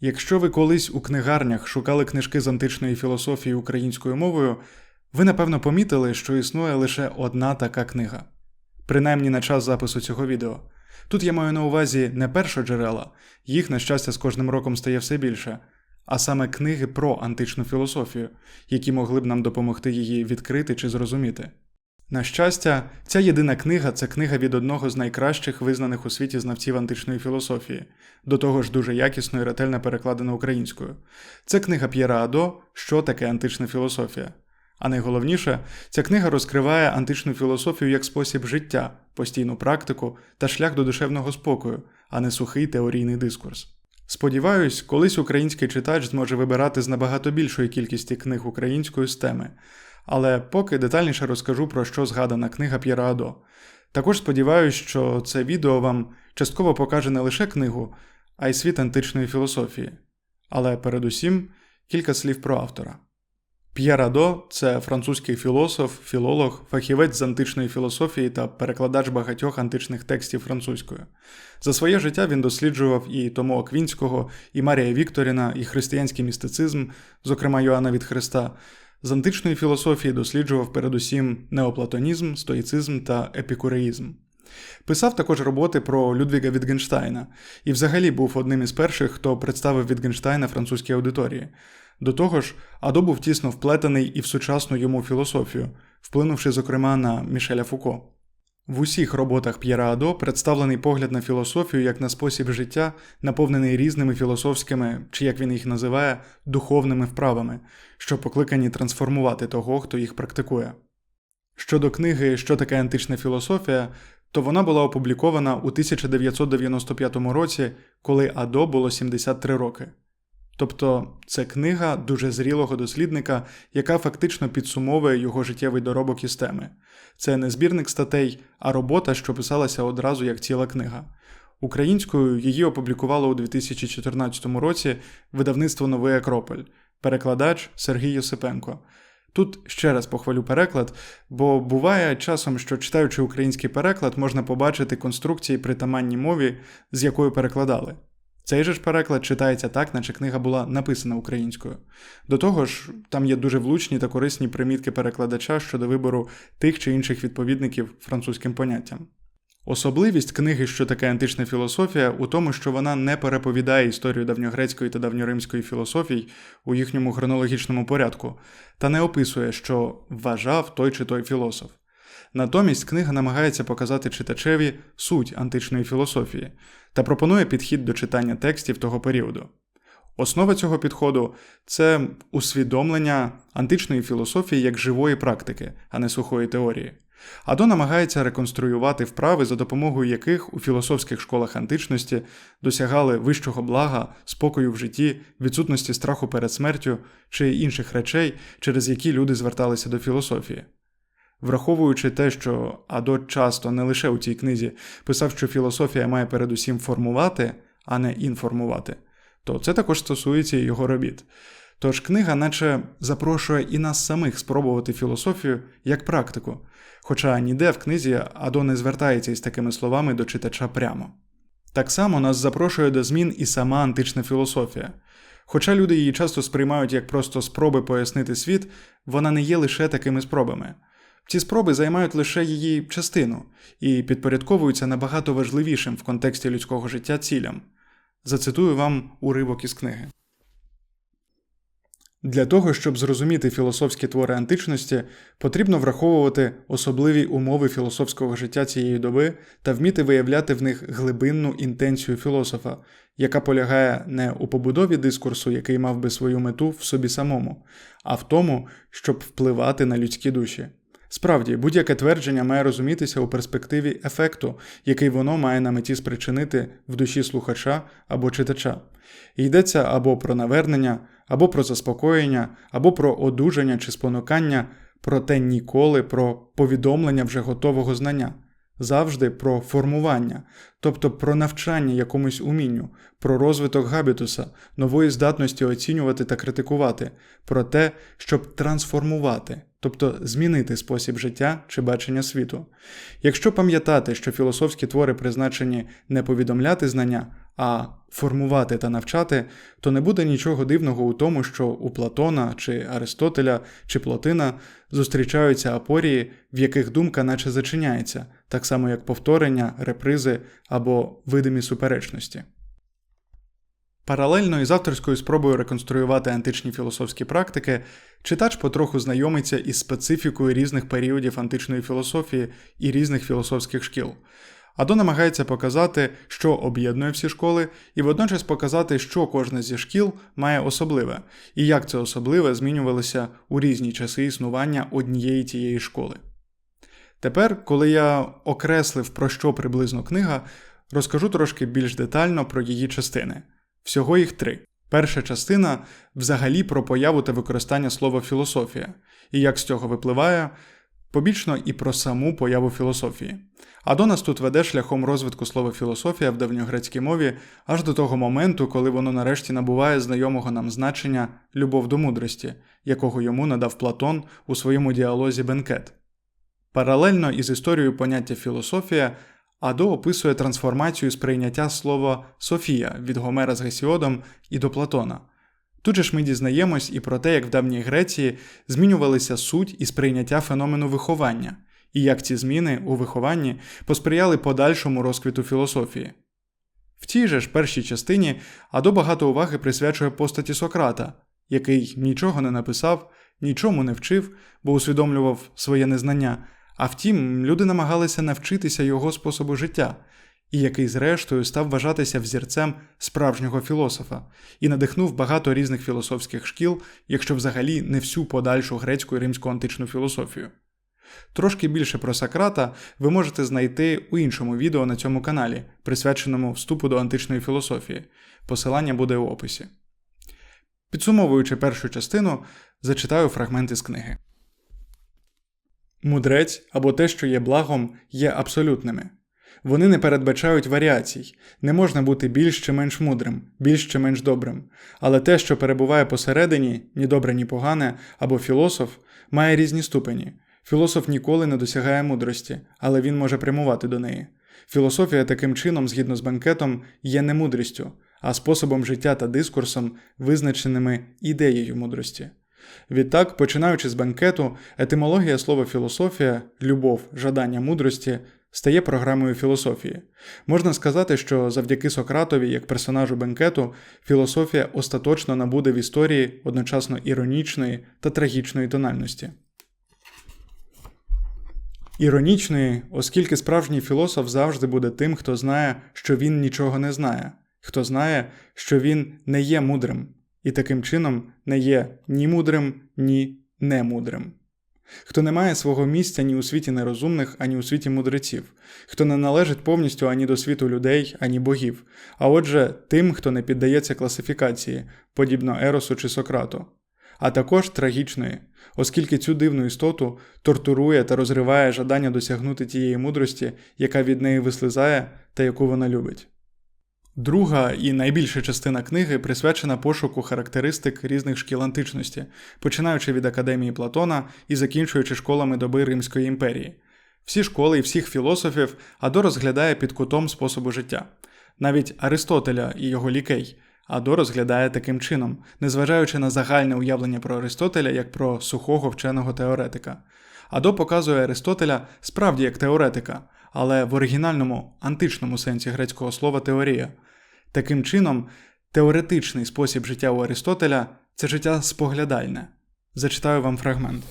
Якщо ви колись у книгарнях шукали книжки з античної філософії українською мовою, ви напевно помітили, що існує лише одна така книга, принаймні на час запису цього відео. Тут я маю на увазі не першоджерела, їх, на щастя, з кожним роком стає все більше, а саме книги про античну філософію, які могли б нам допомогти її відкрити чи зрозуміти. На щастя, ця єдина книга це книга від одного з найкращих визнаних у світі знавців античної філософії, до того ж дуже якісно і ретельно перекладена українською. Це книга П'єра Адо Що таке антична філософія. А найголовніше, ця книга розкриває античну філософію як спосіб життя, постійну практику та шлях до душевного спокою, а не сухий теорійний дискурс. Сподіваюсь, колись український читач зможе вибирати з набагато більшої кількості книг українською з теми, але поки детальніше розкажу про що згадана книга П'єра Адо. Також сподіваюся, що це відео вам частково покаже не лише книгу, а й світ античної філософії. Але передусім кілька слів про автора. П'єр Адо це французький філософ, філолог, фахівець з античної філософії та перекладач багатьох античних текстів французькою. За своє життя він досліджував і Тому Аквінського, і Марія Вікторіна, і християнський містицизм, зокрема Йоанна від Христа. З античної філософії досліджував передусім неоплатонізм, стоїцизм та епікуреїзм. Писав також роботи про Людвіга Вітгенштайна і взагалі був одним із перших, хто представив Вітгенштайна французькій аудиторії. До того ж, Адо був тісно вплетений і в сучасну йому філософію, вплинувши, зокрема, на Мішеля Фуко. В усіх роботах П'єра Адо представлений погляд на філософію як на спосіб життя, наповнений різними філософськими, чи як він їх називає, духовними вправами, що покликані трансформувати того, хто їх практикує. Щодо книги Що таке антична філософія, то вона була опублікована у 1995 році, коли Адо було 73 роки. Тобто це книга дуже зрілого дослідника, яка фактично підсумовує його життєвий доробок із теми. Це не збірник статей, а робота, що писалася одразу як ціла книга. Українською її опублікувало у 2014 році видавництво Новий Акрополь, перекладач Сергій Йосипенко. Тут ще раз похвалю переклад, бо буває часом, що читаючи український переклад, можна побачити конструкції притаманні мові, з якою перекладали. Цей же ж переклад читається так, наче книга була написана українською. До того ж, там є дуже влучні та корисні примітки перекладача щодо вибору тих чи інших відповідників французьким поняттям. Особливість книги, що таке антична філософія, у тому, що вона не переповідає історію давньогрецької та давньоримської філософій у їхньому хронологічному порядку, та не описує, що вважав той чи той філософ. Натомість книга намагається показати читачеві суть античної філософії та пропонує підхід до читання текстів того періоду. Основа цього підходу це усвідомлення античної філософії як живої практики, а не сухої теорії. Адо намагається реконструювати вправи, за допомогою яких у філософських школах античності досягали вищого блага, спокою в житті, відсутності страху перед смертю чи інших речей, через які люди зверталися до філософії. Враховуючи те, що Адо часто не лише у цій книзі писав, що філософія має передусім формувати, а не інформувати, то це також стосується його робіт. Тож книга, наче запрошує і нас самих спробувати філософію як практику, хоча ніде в книзі Адо не звертається із такими словами до читача прямо. Так само нас запрошує до змін і сама антична філософія. Хоча люди її часто сприймають як просто спроби пояснити світ, вона не є лише такими спробами. Ці спроби займають лише її частину і підпорядковуються набагато важливішим в контексті людського життя цілям. Зацитую вам уривок із книги. Для того, щоб зрозуміти філософські твори античності, потрібно враховувати особливі умови філософського життя цієї доби та вміти виявляти в них глибинну інтенцію філософа, яка полягає не у побудові дискурсу, який мав би свою мету в собі самому, а в тому, щоб впливати на людські душі. Справді, будь-яке твердження має розумітися у перспективі ефекту, який воно має на меті спричинити в душі слухача або читача. Йдеться або про навернення, або про заспокоєння, або про одужання чи спонукання, проте ніколи про повідомлення вже готового знання, завжди про формування, тобто про навчання якомусь умінню, про розвиток габітуса, нової здатності оцінювати та критикувати, про те, щоб трансформувати тобто змінити спосіб життя чи бачення світу. Якщо пам'ятати, що філософські твори призначені не повідомляти знання, а формувати та навчати, то не буде нічого дивного у тому, що у Платона чи Аристотеля чи Плотина зустрічаються апорії, в яких думка наче зачиняється, так само як повторення, репризи або видимі суперечності. Паралельно із авторською спробою реконструювати античні філософські практики, читач потроху знайомиться із специфікою різних періодів античної філософії і різних філософських шкіл. Адо намагається показати, що об'єднує всі школи, і водночас показати, що кожна зі шкіл має особливе, і як це особливе змінювалося у різні часи існування однієї тієї школи. Тепер, коли я окреслив про що приблизно книга, розкажу трошки більш детально про її частини. Всього їх три. Перша частина взагалі про появу та використання слова філософія, і як з цього випливає, побічно і про саму появу філософії. Адонас тут веде шляхом розвитку слова філософія в давньогрецькій мові аж до того моменту, коли воно нарешті набуває знайомого нам значення любов до мудрості, якого йому надав Платон у своєму діалозі Бенкет. Паралельно із історією поняття філософія Адо описує трансформацію сприйняття слова Софія від Гомера з Гесіодом і до Платона. Тут же ж ми дізнаємось і про те, як в давній Греції змінювалися суть і сприйняття феномену виховання, і як ці зміни у вихованні посприяли подальшому розквіту філософії. В цій же ж першій частині Адо багато уваги присвячує постаті Сократа, який нічого не написав, нічому не вчив, бо усвідомлював своє незнання. А втім, люди намагалися навчитися його способу життя, і який, зрештою, став вважатися взірцем справжнього філософа і надихнув багато різних філософських шкіл, якщо взагалі не всю подальшу грецьку і римську античну філософію. Трошки більше про Сократа ви можете знайти у іншому відео на цьому каналі, присвяченому вступу до античної філософії. Посилання буде у описі. Підсумовуючи першу частину, зачитаю фрагменти з книги. Мудрець або те, що є благом, є абсолютними. Вони не передбачають варіацій, не можна бути більш чи менш мудрим, більш чи менш добрим. Але те, що перебуває посередині, ні добре, ні погане, або філософ, має різні ступені. Філософ ніколи не досягає мудрості, але він може прямувати до неї. Філософія таким чином, згідно з банкетом, є не мудрістю, а способом життя та дискурсом, визначеними ідеєю мудрості. Відтак, починаючи з банкету, етимологія слова філософія, любов, жадання мудрості стає програмою філософії. Можна сказати, що завдяки Сократові, як персонажу бенкету, філософія остаточно набуде в історії одночасно іронічної та трагічної тональності. Іронічної, оскільки справжній філософ завжди буде тим, хто знає, що він нічого не знає, хто знає, що він не є мудрим, і таким чином не є ні мудрим, ні немудрим. Хто не має свого місця ні у світі нерозумних, ані у світі мудреців, хто не належить повністю ані до світу людей, ані богів, а отже, тим, хто не піддається класифікації, подібно Еросу чи Сократу, а також трагічної, оскільки цю дивну істоту тортурує та розриває жадання досягнути тієї мудрості, яка від неї вислизає та яку вона любить. Друга і найбільша частина книги присвячена пошуку характеристик різних шкіл античності, починаючи від академії Платона і закінчуючи школами доби Римської імперії. Всі школи і всіх філософів Адо розглядає під кутом способу життя. Навіть Аристотеля і його лікей Адо розглядає таким чином, незважаючи на загальне уявлення про Аристотеля як про сухого вченого теоретика. Адо показує Аристотеля справді як теоретика, але в оригінальному античному сенсі грецького слова теорія. Таким чином, теоретичний спосіб життя у Аристотеля це життя споглядальне. Зачитаю вам фрагмент.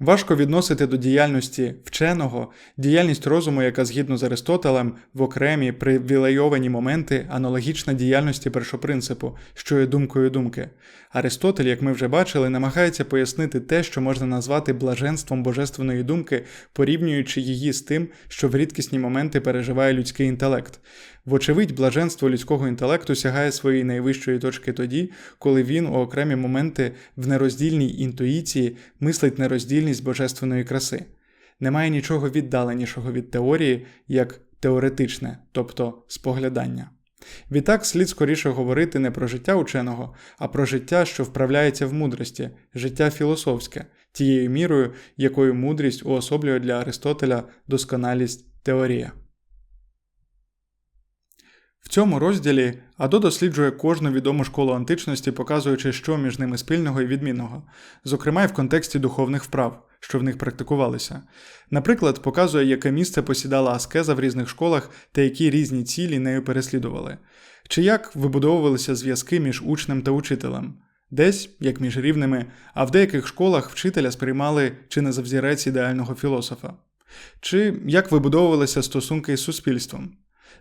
Важко відносити до діяльності вченого діяльність розуму, яка згідно з Аристотелем в окремі привілейовані моменти аналогічна діяльності першопринципу, що є думкою думки. Аристотель, як ми вже бачили, намагається пояснити те, що можна назвати блаженством божественної думки, порівнюючи її з тим, що в рідкісні моменти переживає людський інтелект. Вочевидь, блаженство людського інтелекту сягає своєї найвищої точки тоді, коли він у окремі моменти в нероздільній інтуїції мислить нероздільність божественної краси. Немає нічого віддаленішого від теорії, як теоретичне, тобто споглядання. Відтак слід скоріше говорити не про життя ученого, а про життя, що вправляється в мудрості, життя філософське, тією мірою, якою мудрість уособлює для Аристотеля досконалість теорія. В цьому розділі Адо досліджує кожну відому школу античності, показуючи, що між ними спільного і відмінного, зокрема й в контексті духовних вправ, що в них практикувалися. Наприклад, показує, яке місце посідала аскеза в різних школах та які різні цілі нею переслідували, чи як вибудовувалися зв'язки між учнем та учителем. Десь, як між рівними, а в деяких школах вчителя сприймали чи не за взірець ідеального філософа, чи як вибудовувалися стосунки із суспільством.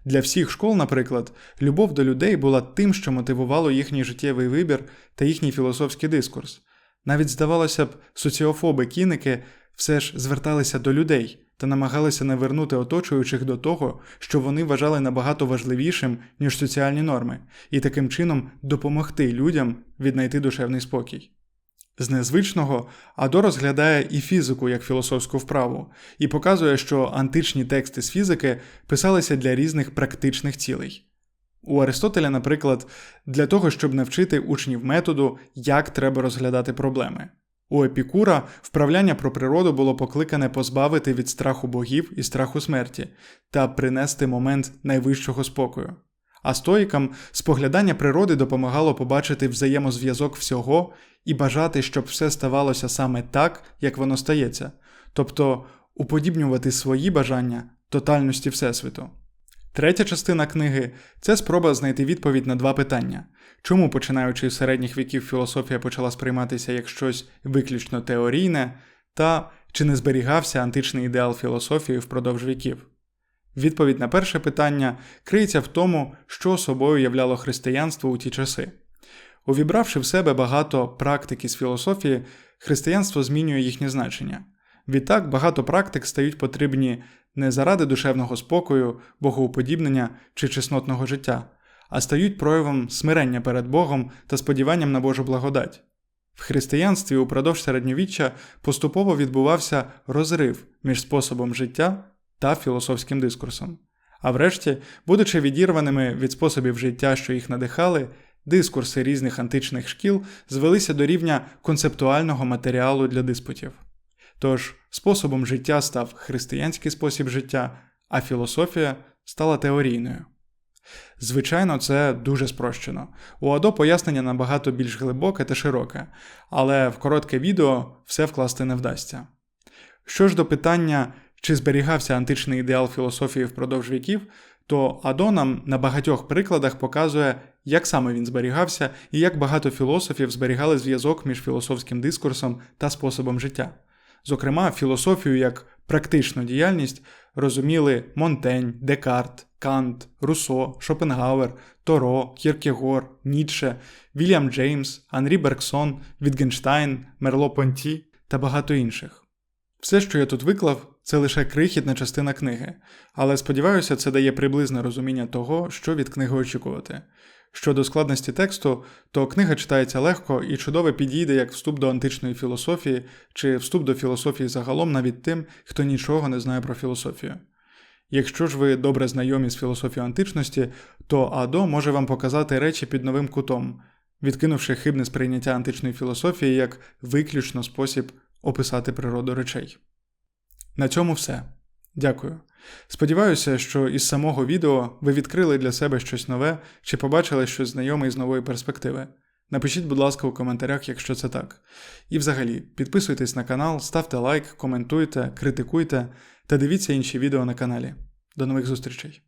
Для всіх школ, наприклад, любов до людей була тим, що мотивувало їхній життєвий вибір та їхній філософський дискурс. Навіть здавалося б, соціофоби-кіники все ж зверталися до людей та намагалися навернути оточуючих до того, що вони вважали набагато важливішим, ніж соціальні норми, і таким чином допомогти людям віднайти душевний спокій. З незвичного Адо розглядає і фізику як філософську вправу, і показує, що античні тексти з фізики писалися для різних практичних цілей. У Аристотеля, наприклад, для того, щоб навчити учнів методу, як треба розглядати проблеми. У Епікура вправляння про природу було покликане позбавити від страху богів і страху смерті та принести момент найвищого спокою. А стоїкам споглядання природи допомагало побачити взаємозв'язок всього і бажати, щоб все ставалося саме так, як воно стається, тобто уподібнювати свої бажання тотальності Всесвіту. Третя частина книги це спроба знайти відповідь на два питання: чому, починаючи з середніх віків, філософія почала сприйматися як щось виключно теорійне, та чи не зберігався античний ідеал філософії впродовж віків. Відповідь на перше питання криється в тому, що собою являло християнство у ті часи. Увібравши в себе багато практики з філософії, християнство змінює їхнє значення. Відтак багато практик стають потрібні не заради душевного спокою, богоуподібнення чи чеснотного життя, а стають проявом смирення перед Богом та сподіванням на Божу благодать. В християнстві упродовж середньовіччя поступово відбувався розрив між способом життя та філософським дискурсом. А врешті, будучи відірваними від способів життя, що їх надихали, дискурси різних античних шкіл звелися до рівня концептуального матеріалу для диспутів. Тож способом життя став християнський спосіб життя, а філософія стала теорійною. Звичайно, це дуже спрощено. У Адо пояснення набагато більш глибоке та широке, але в коротке відео все вкласти не вдасться. Що ж до питання, чи зберігався античний ідеал філософії впродовж віків, то Адо нам на багатьох прикладах показує, як саме він зберігався і як багато філософів зберігали зв'язок між філософським дискурсом та способом життя. Зокрема, філософію як практичну діяльність розуміли Монтень, Декарт, Кант, Руссо, Шопенгауер, Торо, Кіркегор, Ніцше, Вільям Джеймс, Анрі Бергсон, Вітгенштайн, Мерло Понті та багато інших. Все, що я тут виклав, це лише крихітна частина книги, але сподіваюся, це дає приблизне розуміння того, що від книги очікувати. Щодо складності тексту, то книга читається легко і чудово підійде як вступ до античної філософії чи вступ до філософії загалом навіть тим, хто нічого не знає про філософію. Якщо ж ви добре знайомі з філософією античності, то Адо може вам показати речі під новим кутом, відкинувши хибне сприйняття античної філософії як виключно спосіб описати природу речей. На цьому все. Дякую. Сподіваюся, що із самого відео ви відкрили для себе щось нове чи побачили щось знайоме із нової перспективи. Напишіть, будь ласка, у коментарях, якщо це так. І взагалі, підписуйтесь на канал, ставте лайк, коментуйте, критикуйте та дивіться інші відео на каналі. До нових зустрічей!